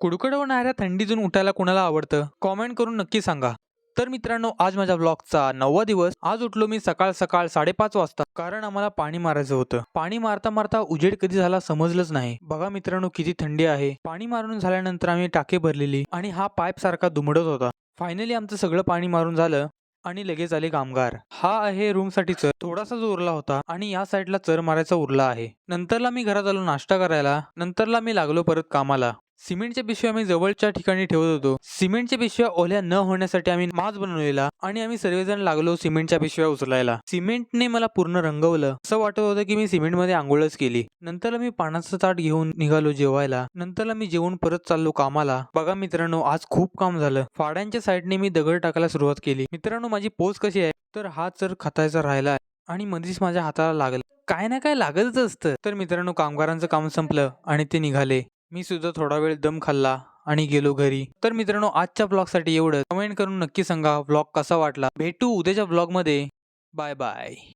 कुडकडवणाऱ्या थंडीतून उठायला कुणाला आवडतं? कॉमेंट करून नक्की सांगा. तर मित्रांनो आज माझ्या ब्लॉगचा नववा दिवस. आज उठलो मी सकाळ सकाळ साडेपाच वाजता. कारण आम्हाला पाणी मारायचं होतं. पाणी मारता मारता उजेड कधी झाला समजलंच नाही. बघा मित्रांनो किती थंडी आहे. पाणी मारून झाल्यानंतर आम्ही टाके भरलेली आणि हा पाईप सारखा दुमडत होता. फायनली आमचं सगळं पाणी मारून झालं आणि लगेच आले कामगार. हा आहे रूमसाठी चर थोडासाच उरला होता आणि या साईडला चर मारायचा उरला आहे. नंतरला मी घरात आलो नाश्ता करायला. नंतरला मी लागलो परत कामाला. सिमेंटच्या पिशव्या आम्ही जवळच्या ठिकाणी ठेवत होतो. सिमेंटच्या पिशव्या ओल्या न होण्यासाठी आम्ही माज बनवलेला आणि आम्ही सर्वजण लागलो सिमेंटच्या पिशव्या उचलायला. सिमेंटने मला पूर्ण रंगवलं. असं वाटत होतं की मी सिमेंटमध्ये आंघोळच केली. नंतर मी पाण्याचं ताट घेऊन निघालो जेवायला. नंतर मी जेवून परत चाललो कामाला. बघा मित्रांनो आज खूप काम झालं. फाड्यांच्या साईडने मी दगड टाकायला सुरुवात केली. मित्रांनो माझी पोच कशी आहे? तर हा चर खतायचा राहिला आणि मध्येच माझ्या हाताला लागलं. काय ना काय लागतच असतं. तर मित्रांनो कामगारांचं काम संपलं आणि ते निघाले. मी सुद्धा थोडा वेळ दम खाल्ला आणि गेलो घरी. तर मित्रांनो आजच्या ब्लॉगसाठी एवढं कमेंट करून नक्की सांगा ब्लॉग कसा वाटला. भेटू उद्याच्या ब्लॉगमध्ये. Bye bye.